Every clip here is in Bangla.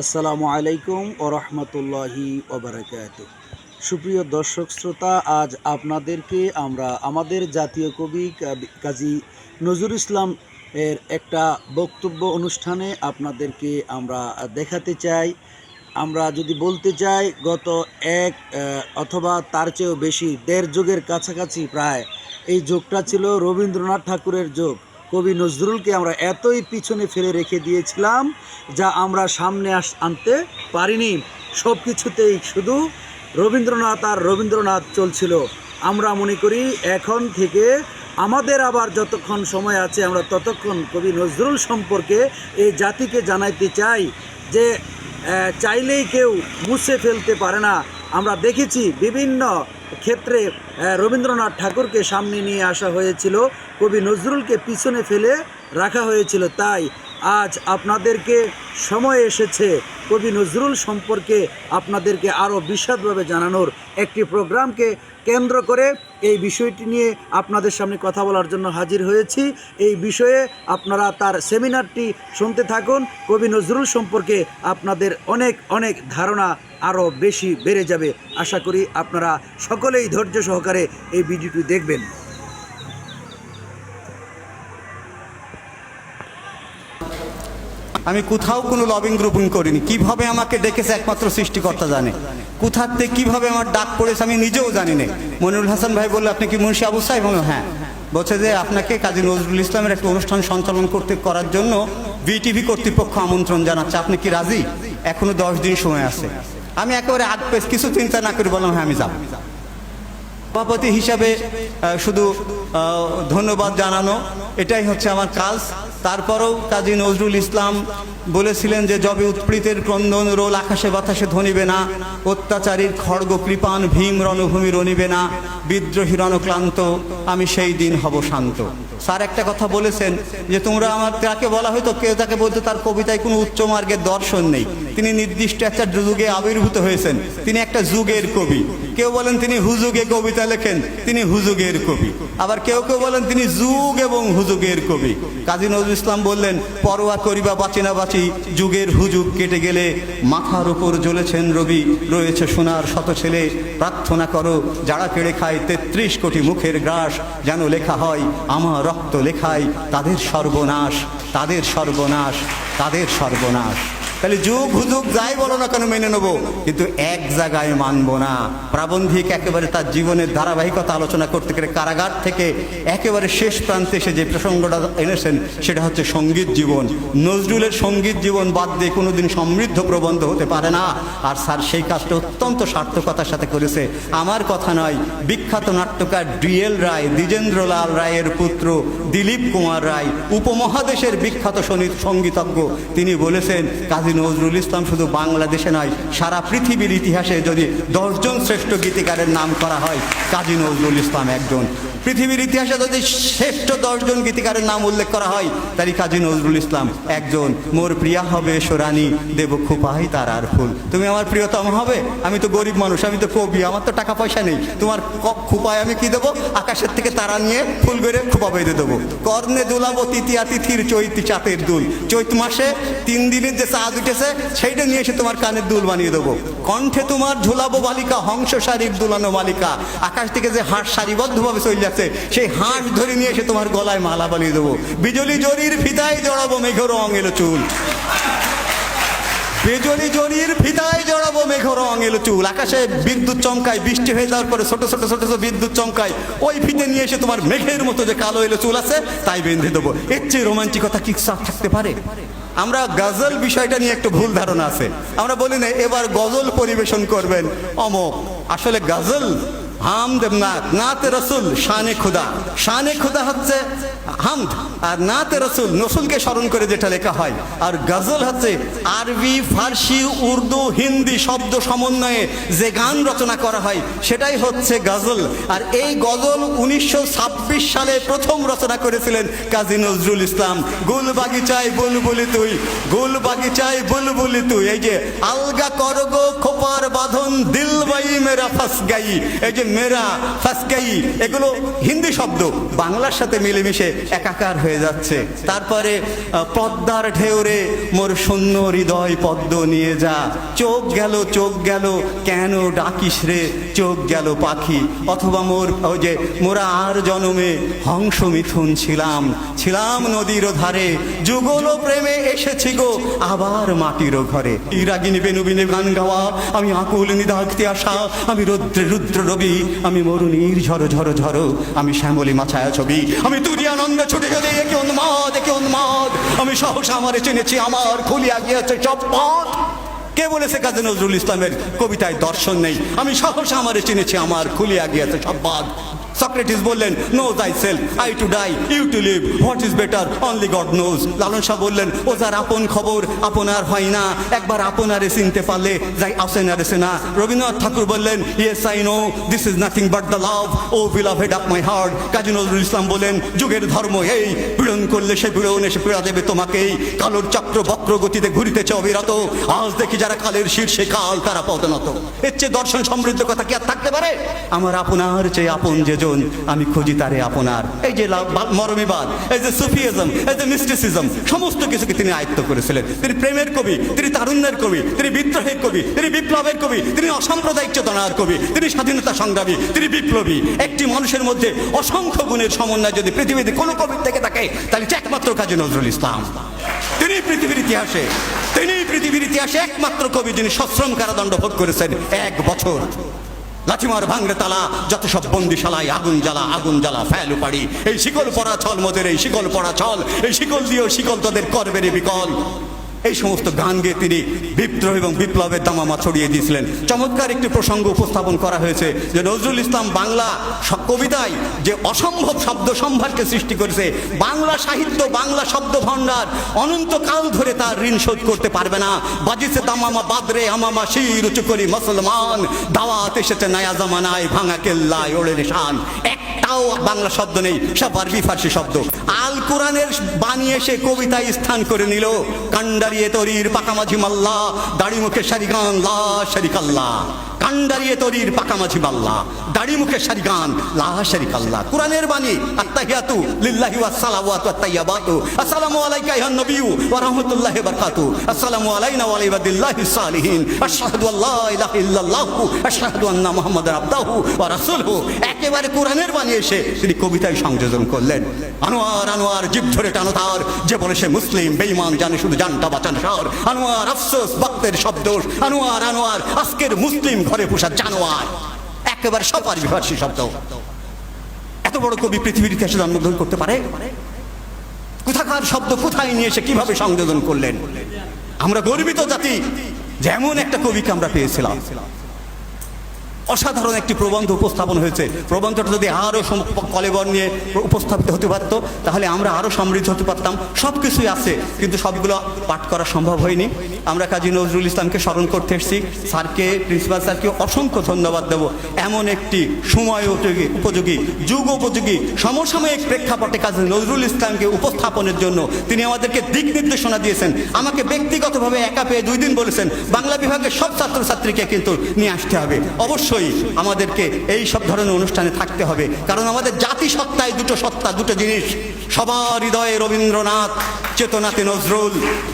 আসসালামু আলাইকুম ও রহমতুল্লাহি সুপ্রিয় দর্শক শ্রোতা, আজ আপনাদেরকে আমরা আমাদের জাতীয় কবি কাজী নজরুল ইসলাম এর একটা বক্তব্য অনুষ্ঠানে আপনাদেরকে আমরা দেখাতে চাই। আমরা যদি বলতে চাই, গত এক অথবা তার চেয়েও বেশি দেড় যুগের কাছাকাছি প্রায় এই যোগটা ছিল রবীন্দ্রনাথ ঠাকুরের যোগ। কবি নজরুলকে আমরা এতই পিছনে ফেলে রেখে দিয়েছিলাম যা আমরা সামনে আস, আনতে পারিনি। সব কিছুতেই শুধু রবীন্দ্রনাথ আর রবীন্দ্রনাথ চলছিল। আমরা মনে করি এখন থেকে আমাদের আবার যতক্ষণ সময় আছে আমরা ততক্ষণ কবি নজরুল সম্পর্কে এই জাতিকে জানাইতে চাই যে চাইলেই কেউ মুছে ফেলতে পারে না। আমরা দেখেছি বিভিন্ন ক্ষেত্রে রবীন্দ্রনাথ ঠাকুরকে সামনে নিয়ে আসা হয়েছিল। কবি নজরুলকে পিছনে ফেলে রাখা হয়েছিল, তাই আজ আপনাদেরকে সময় এসেছে। কবি নজরুল সম্পর্কে আপনাদেরকে আরও বিশদভাবে জানানোর একটি প্রোগ্রামকে কেন্দ্র করে এই বিষয়টি নিয়ে আপনাদের সামনে কথা বলার জন্য হাজির হয়েছি। এই বিষয়ে আপনারা তার সেমিনারটি শুনতে থাকুন। কবি নজরুল সম্পর্কে আপনাদের অনেক অনেক ধারণা আরও বেশি বেড়ে যাবে। আশা করি আপনারা সকলেই ধৈর্য সহকারে এই ভিডিওটি দেখবেন। আমি কোথাও কোনো লবিং গ্রুপিং করিনি। কীভাবে আমাকে ডেকেছে একমাত্র সৃষ্টিকর্তা জানে। কোথার থেকে কীভাবে আমার ডাক পড়েছে আমি নিজেও জানি না। মনিরুল হাসান ভাই বলল, আপনি কি মুন্সি আবু সাহেব? হ্যাঁ। বলছে যে, আপনাকে কাজী নজরুল ইসলামের একটা অনুষ্ঠান সঞ্চালন করতে করার জন্য বিটিভি কর্তৃপক্ষ আমন্ত্রণ জানাচ্ছে। আপনি কি রাজি? এখনও দশ দিন সময় আছে। আমি একেবারে আগ পেস, কিছু চিন্তা না করে বললাম হ্যাঁ আমি যাব। সভাপতি হিসাবে শুধু ধন্যবাদ জানানো। এটাই হচ্ছে আমার কাজ। তারপরেও কাজী নজরুল ইসলাম বলেছিলেন যে, যবে উৎপীড়িতের ক্রন্দন রোল, আকাশে বাতাসে ধনিবে না। অত্যাচারীর খড়গ কৃপান ভীম রণভূমি রনিবে না। বিদ্রোহী রণক্লান্ত, আমি সেই দিন হব শান্ত। স্যার একটা কথা বলেছেন যে, তোমরা আমার তাকে বলা হয়তো কেউ তাকে বলতে তার কবিতায় কোনো উচ্চ মার্গের দর্শন নেই। তিনি নির্দিষ্ট একটা যুগে আবির্ভূত হয়েছেন। তিনি একটা যুগের কবি। কেউ বলেন তিনি হুজুগে কবিতা লেখেন, তিনি হুজুগের কবি। আবার কেউ কেউ বলেন তিনি যুগ এবং হুজুগের কবি। কাজী নজরুল ইসলাম বললেন, পরোয়া করিবা বাঁচি না বাঁচি, যুগের হুজুগ কেটে গেলে মাথার উপর জ্বলেছেন রবি, রয়েছে সোনার শত ছেলে, প্রার্থনা করো, যারা কেড়ে খায় তেত্রিশ কোটি মুখের গ্রাস, যেন লেখা হয়, আমার রক্ত লেখায়, তাদের সর্বনাশ তাদের সর্বনাশ তাদের সর্বনাশ। তাহলে যুগ হুজুগ যাই বলো না কেন মেনে নেব? কিন্তু এক জায়গায় মানবো না। প্রাবন্ধিক একেবারে তার জীবনের ধারাবাহিকতা আলোচনা করতে গেলে কারাগার থেকে একেবারে শেষ প্রান্তে এসে যে প্রসঙ্গটা এনেছেন, সেটা হচ্ছে সংগীত জীবন। নজরুলের সংগীত জীবন বাদ দিয়ে কোনোদিন সমৃদ্ধ প্রবন্ধ হতে পারে না। আর স্যার সেই কাজটা অত্যন্ত সার্থকতার সাথে করেছে। আমার কথা নয়, বিখ্যাত নাট্যকার ডিএল রায়, দ্বিজেন্দ্রলাল রায়ের পুত্র দিলীপ কুমার রায়, উপমহাদেশের বিখ্যাত সঙ্গীতজ্ঞ। তিনি বলেছেন, কাজী নজরুল ইসলাম শুধু বাংলাদেশে নয়, সারা পৃথিবীর ইতিহাসে যদি দশজন শ্রেষ্ঠ গীতিকারের নাম করা হয়, কাজী নজরুল ইসলাম একজন পৃথিবীর ইতিহাসে যদি শ্রেষ্ঠ দশজন গীতিকারের নাম উল্লেখ করা হয়, তারই কাজী নজরুল ইসলাম। একজন, মোর প্রিয়া হবে সোরানি, দেব খুপাই তার আর ফুল। তুমি আমার প্রিয়তম হবে? আমি তো গরিব মানুষ, আমি তো কবি, আমার তো টাকা পয়সা নেই। তোমার খুপায় আমি কি দেবো? আকাশের থেকে তারা নিয়ে ফুল করে খুপা বেঁধে দেবো। কর্ণে দুলাবো তৃতীয়া তিথির চৈতি চাঁদের দুল। চৈত মাসে তিন দিনের যে চাঁদ উঠেছে, সেইটা নিয়ে এসে তোমার কানের দুল বানিয়ে দেবো। কণ্ঠে তোমার ঝুলাবো বালিকা, হংস শারীর দুলানো মালিকা। আকাশ থেকে যে হাঁস সারিবদ্ধভাবে চলে যাচ্ছে সেই হাঁস ধরে নিয়ে এসে তোমার গলায় মালা বানিয়ে দেবো। বিজলি জরির ফিতায় জড়াবো মেঘ রং এলো চুল। বিজলি জরির ফিতায় জড়াবো মেঘ রং এলো চুল। আকাশে বিদ্যুৎ চমকায়, বৃষ্টি হয়ে যাওয়ার পরে ছোট ছোট ছোট ছোট বিদ্যুৎ চমকায়, ওই ফিতে নিয়ে এসে তোমার মেঘের মতো যে কালো এলো চুল আছে, তাই বেঁধে দেবো। এর চেয়ে রোমাঞ্চিকতা কি থাকতে পারে? আমরা গজল বিষয়টা নিয়ে একটু ভুল ধারণা আছে। আমরা বলি না, এবার গজল পরিবেশন করবেন। অমক, আসলে গজল হামদ নাতে রসুল, শানে খুদা। শানে খুদা হচ্ছে হামদ, আর নাতে রসুল নসুলকে স্মরণ করে যেটা লেখা হয়। আর গজল হচ্ছে আরবি, ফার্সি, উর্দু, হিন্দি শব্দ সমন্বয়ে যে গান রচনা করা হয়, সেটাই হচ্ছে গজল। আর এই গজল উনিশশো সালে প্রথম রচনা করেছিলেন কাজী নজরুল ইসলাম। গুল বাগিচায় বুলবুলি তুই গুল বাগিচায় বুলবুলি তুই। এই যে, আলগা করগো খোপার বাঁধন দিল বাই মেরা ফাস গাই এই যে মেরা ফাসকাই, এগুলো হিন্দি শব্দ। বাংলার সাথে মিলেমিশে একাকার হয়ে যাচ্ছে। তারপরে পদ্মার ঢেউরে মোর শূন্য হৃদয় পদ্ম নিয়ে যা। চোখ গেল চোখ গেল, কেন ডাকিস রে? চোখ গেল পাখি। অথবা মোর, ওই যে মোরা আর জনমে হংস মিথুন ছিলাম। ছিলাম নদীর ধারে। যুগল প্রেমে এসেছি গো, আবার মাটির ঘরে। ইরাগিনী বেনুবিনে গান গাওয়া, আমি আকুল নিদাক্তি আসা, আমি রুদ্র রুদ্র রবি আমি মরুণীর ঝড় ঝড় ঝড়, আমি শ্যামলী মাছায়া ছবি, আমি আনন্দে ছুটে গেলে একে উন্মাদ একে উন্মাদ। আমি সাহস আমারে চিনেছি, আমার খুলিয়া গিয়েছে সব পথ কে বলেছে কাজী নজরুল ইসলামের কবিতায় দর্শন নেই? আমি সাহস আমারে চিনেছি, আমার খুলিয়া গিয়েছে সব বাদ সক্রেটিস বললেন know thy self I to die you to live what is better only God knows Lalon Shah বললেন, ও যার আপন খবর, আপনার হয় না। একবার আপনারে চিনতে পারলে যাই আসেনারে সেনা রবীন্দ্রনাথ ঠাকুর বললেন yes I know this is nothing but the love of beloved head up my heart Kazi Nazrul Islam বলেন যুগের ধর্ম এই, পীড়ন করলে সে পীড়ন, এসে পীড়া দেবে তোমাকেই। কালোর চক্র বক্র গতিতে ঘুরিতেছে অবিরত। আজ দেখি যারা কালের শীর্ষে কাল, তারা পদনত এর চেয়ে দর্শন সমৃদ্ধ কথা কি আর থাকতে পারে? আমার আপনার চেয়ে আপন যেজন, আমি খুঁজি তারে আপনার। এই যে মরমিবাদ এই যে সুফিজম এই যে মিস্টিসিজম, সমস্ত কিছুকে তিনি আয়ত্ত করেছিলেন। তিনি প্রেমের কবি, তিনি তারুণ্যের কবি, তিনি বিদ্রোহের কবি, তিনি বিপ্লবের কবি, তিনি অসাম্প্রদায়িক চেতনার কবি, তিনি স্বাধীনতা সংগ্রামী, তিনি বিপ্লবী। একটি মানুষের মধ্যে অসংখ্য গুণের সমন্বয় যদি পৃথিবীতে কোনো কবির থেকে থাকে, তাহলে একমাত্র কাজী নজরুল ইসলাম। তিনি পৃথিবীর ইতিহাসে, তিনি পৃথিবীর ইতিহাসে একমাত্র কবি যিনি সশ্রম কারাদণ্ড ভোগ করেছেন এক বছর। লাঠিমার ভাঙড়ে তালা, যত সব বন্দিশালায় আগুন জ্বালা আগুন জ্বালা, ফেল পাড়ি এই শিকল পড়া ছল মোদের এই শিকল পড়া ছল, এই শিকল দিয়েও শিকল তাদের করবে বিকল। এই সমস্ত গান গেয়ে তিনি বিদ্রোহ এবং বিপ্লবের দামামা ছড়িয়ে দিয়েছিলেন। চমৎকার একটি প্রসঙ্গ উপস্থাপন করা হয়েছে যে নজরুল ইসলাম বাংলা কবিতায় যে অসম্ভব শব্দ সম্ভারকে সৃষ্টি করেছে, বাংলা সাহিত্য, বাংলা শব্দ ভাণ্ডার অনন্তকাল ধরে তার ঋণ শোধ করতে পারবে না। বাজিছে দামামা বাদরে আমামা শির উঁচু করি মুসলমান, দাওয়াত এসেছে নয়া জামানায়, ভাঙা কেল্লায় ওড়ে নিশান। একটাও বাংলা শব্দ নেই, সব আরবি ফার্সি শব্দ। আল কোরআনের বানিয়ে সে কবিতায় স্থান করে নিল কান্ডারিয়ে তরির পাকামাঝি মাল্লা দাড়ি মুখে সারিগান লা শারিকাল্লা তরির পাকামাঝি মাল্লা দাড়ি মুখে সারিগান লা শারিকাল্লা কোরআনের বাণী, আত্তাহিয়াতু লিল্লাহি তাইয়্যিবাতু আসসালামু আলাইকা নবিয়্যু ওয়া রাহমাতুল্লাহি ওয়া বারাকাতু। আসসালামু আলাইনা ওয়া আলা ইবাদিল্লাহিস সালিহিন। আশহাদু আল্লা ইলাহা আশহাদু আন্না মুহাম্মাদার আবদুহু ওয়া রাসূলুহু। একেবারে কোরআনের বাণী এসে তিনি কবিতায় সংযোজন করলেন। আনোয়ার আনোয়ার জিভ ধরে টানো তার। যে বলে সে মুসলিম, বেঈমান, জানে শুধু জানটা বাঁচান সার আনোয়ার, আফসোস ভক্তের শব্দ আনোয়ার আনোয়ার, আজকের মুসলিম ঘরে পোষা জানোয়ার। একেবারে সবার বিভাষী শব্দ। এত বড় কবি পৃথিবীর ইতিহাসে জন্মগ্রহণ করতে পারে? কোথাকার শব্দ কোথায় নিয়ে এসে কীভাবে সংযোজন করলেন? আমরা গর্বিত জাতি, যেমন একটা কবিকে আমরা পেয়েছিলাম। অসাধারণ একটি প্রবন্ধ উপস্থাপন হয়েছে। প্রবন্ধটা যদি আরও কলেবর নিয়ে উপস্থাপিত হতে পারতো, তাহলে আমরা আরও সমৃদ্ধ হতে পারতাম। সব কিছুই আছে, কিন্তু সবগুলো পাঠ করা সম্ভব হয়নি। আমরা কাজী নজরুল ইসলামকে স্মরণ করতে এসেছি। স্যারকে, প্রিন্সিপাল স্যারকে অসংখ্য ধন্যবাদ দেব। এমন একটি সময় উপযোগী উপযোগী, যুগ উপযোগী, সমসাময়িক প্রেক্ষাপটে কাজী নজরুল ইসলামকে উপস্থাপনের জন্য তিনি আমাদেরকে দিক নির্দেশনা দিয়েছেন। আমাকে ব্যক্তিগতভাবে একা পেয়ে দুই দিন বলেছেন, বাংলা বিভাগের সব ছাত্রছাত্রীকে কিন্তু নিয়ে আসতে হবে। অবশ্যই আমাদেরকে এই সব ধরনের অনুষ্ঠানে থাকতে হবে। কারণ আমাদের জাতি সত্তায় দুটো সত্তা, দুটো জিনিস। সবার হৃদয়ে রবীন্দ্রনাথ, চেতনাতে নজরুল,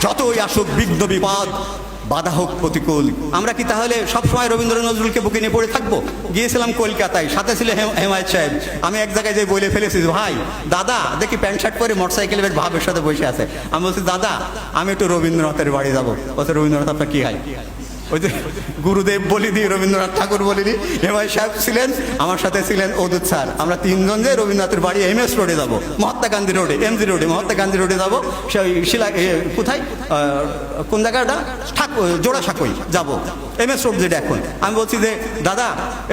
যতই আসুক বিঘ্ন, বিপদ, বাধা হোক প্রতিকূল। আমরা কি তাহলে সবসময় রবীন্দ্র নজরুলকে বুকে নিয়ে পড়ে থাকব? গিয়েছিলাম কলকাতায়, সাথে ছিল হেম- হেমায়ত সাহেব। আমি এক জায়গায় যে বলে ফেলেছি, ভাই, দাদা, দেখি প্যান্ট শার্ট পরে মোটরসাইকেলে বেশ ভাবের সাথে বসে আছে। আমি বলছি, দাদা, আমি একটু রবীন্দ্রনাথের বাড়ি যাব। বলছে, রবীন্দ্রনাথ, আপনার কি হয় ওই যে গুরুদেব বলি দি রবীন্দ্রনাথ ঠাকুর বলি দি হেমায় সাহেব ছিলেন, আমার সাথে ছিলেন অদূত স্যার। আমরা তিনজন যে রবীন্দ্রনাথের বাড়ি এম এস রোডে যাব, মহাত্মা গান্ধী রোডে, এম জি রোডে, মহাত্মা গান্ধী রোডে যাব, সেই শিলা কোথায়? কোন জায়গাটা? ঠাকুর জোড়া সাঁকই যাব, এম এস রোড যেটা এখন। আমি বলছি যে, দাদা,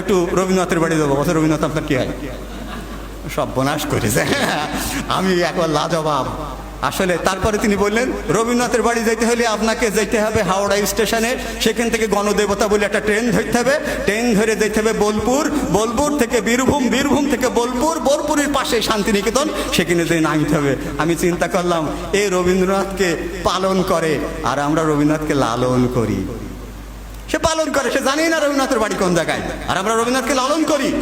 একটু রবীন্দ্রনাথের বাড়ি যাব, বলছে, রবীন্দ্রনাথ, আপনার কি হয়? সব বনাশ করেছে। আমি একবার লাজবাব। আসলে তারপরে তিনি বললেন, রবীন্দ্রনাথের বাড়ি যেতে হলে আপনাকে যেতে হবে হাওড়া স্টেশনে। সেখান থেকে গণদেবতা বলে একটা ট্রেন ধরতে হবে। ট্রেন ধরে যেতে হবে বোলপুর। বোলপুর থেকে বীরভূম বীরভূম থেকে বোলপুর। বোলপুরের পাশে শান্তিনিকেতন। সেখানে যে নামতে হবে। আমি চিন্তা করলাম এই রবীন্দ্রনাথকে পালন করে, আর আমরা রবীন্দ্রনাথকে লালন করি। সে পালন করে, সে জানেই না রবীন্দ্রনাথের বাড়ি কোন জায়গায়। আর আমরা রবীন্দ্রনাথকে লালন করি।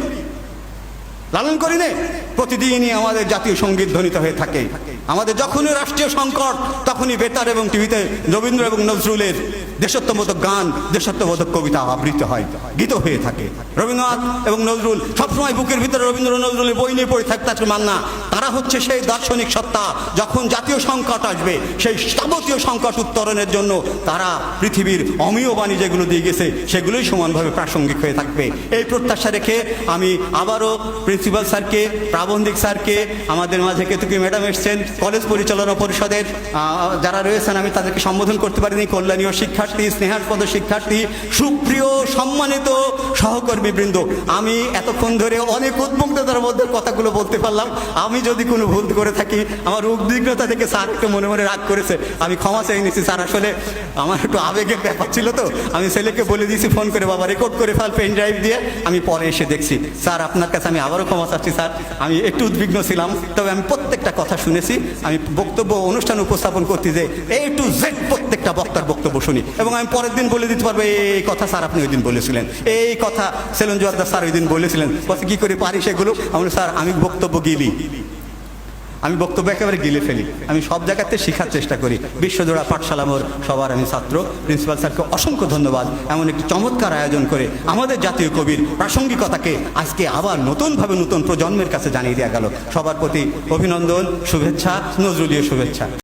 লালন করি নে। প্রতিদিনই আমাদের জাতীয় সংগীত ধ্বনিত হয়ে থাকে। আমাদের যখনই রাষ্ট্রীয় সংকট, তখনই বেতার এবং টিভিতে রবীন্দ্র এবং নজরুলের দেশত্ববোধক গান দেশত্ববোধক কবিতা আবৃত হয়, গীত হয়ে থাকে। রবীন্দ্রনাথ এবং নজরুল সবসময় বুকের ভিতরে রবীন্দ্র নজরুলের বই নিয়ে পড়ে থাকতে আছে মান্না। তারা হচ্ছে সেই দার্শনিক সত্তা, যখন জাতীয় সংকট আসবে, সেই যাবতীয় সংকট উত্তরণের জন্য তারা পৃথিবীর অমীয় বাণী যেগুলো দিয়ে গেছে, সেগুলোই সমানভাবে প্রাসঙ্গিক হয়ে থাকবে। এই প্রত্যাশা রেখে আমি আবারও প্রিন্সিপাল স্যারকে, প্রাবন্ধিক স্যারকে, আমাদের মাঝে কেতুকি ম্যাডাম এসছেন কলেজ পরিচালনা পরিষদের যারা রয়েছেন, আমি তাদেরকে সম্বোধন করতে পারিনি। কল্যাণীয় শিক্ষার্থী স্নেহাস্পদ শিক্ষার্থী, সুপ্রিয়, সম্মানিত সহকর্মী বৃন্দ আমি এতক্ষণ ধরে অনেক উদ্মুগ্ধতার মধ্যে কথাগুলো বলতে পারলাম। আমি যদি কোনো ভুল করে থাকি, আমার উদ্বিগ্নতা থেকে স্যার একটু মনে মনে রাগ করেছে। আমি ক্ষমা চেয়ে নিয়েছি স্যার। আসলে আমার একটু আবেগের ব্যাপার ছিল তো। আমি ছেলেকে বলে দিয়েছি, ফোন করে, বাবা রেকর্ড করে ফেল পেন ড্রাইভ দিয়ে। আমি পরে এসে দেখছি। স্যার, আপনার কাছে আমি আবারও ক্ষমা চাচ্ছি, স্যার। আমি একটু উদ্বিগ্ন ছিলাম, তবে আমি প্রত্যেকটা কথা শুনেছি, আমি বক্তব্য অনুষ্ঠান উপস্থাপন করতে যে এ টু জেড প্রত্যেকটা বক্তার বক্তব্য শুনি। এবং আমি পরের দিন বলে দিতে পারব, এই কথা স্যার আপনি ওই দিন বলেছিলেন। এই কথা সেলন জোয়ারদার স্যার ওই দিন বলেছিলেন। বলছে, কি করে পারি সেগুলো? আমি স্যার, আমি বক্তব্য গিলি। আমি বক্তব্য একেবারে গিলে ফেলি। আমি সব জায়গাতে শেখার চেষ্টা করি। বিশ্বজোড়া পাঠশালা মোর সবার আমি ছাত্র। প্রিন্সিপাল স্যারকে অসংখ্য ধন্যবাদ। এমন একটি চমৎকার আয়োজন করে আমাদের জাতীয় কবির প্রাসঙ্গিকতাকে আজকে আবার নতুনভাবে নতুন প্রজন্মের কাছে জানিয়ে দেওয়া গেল। সবার প্রতি অভিনন্দন, শুভেচ্ছা, নজরুলীয় শুভেচ্ছা।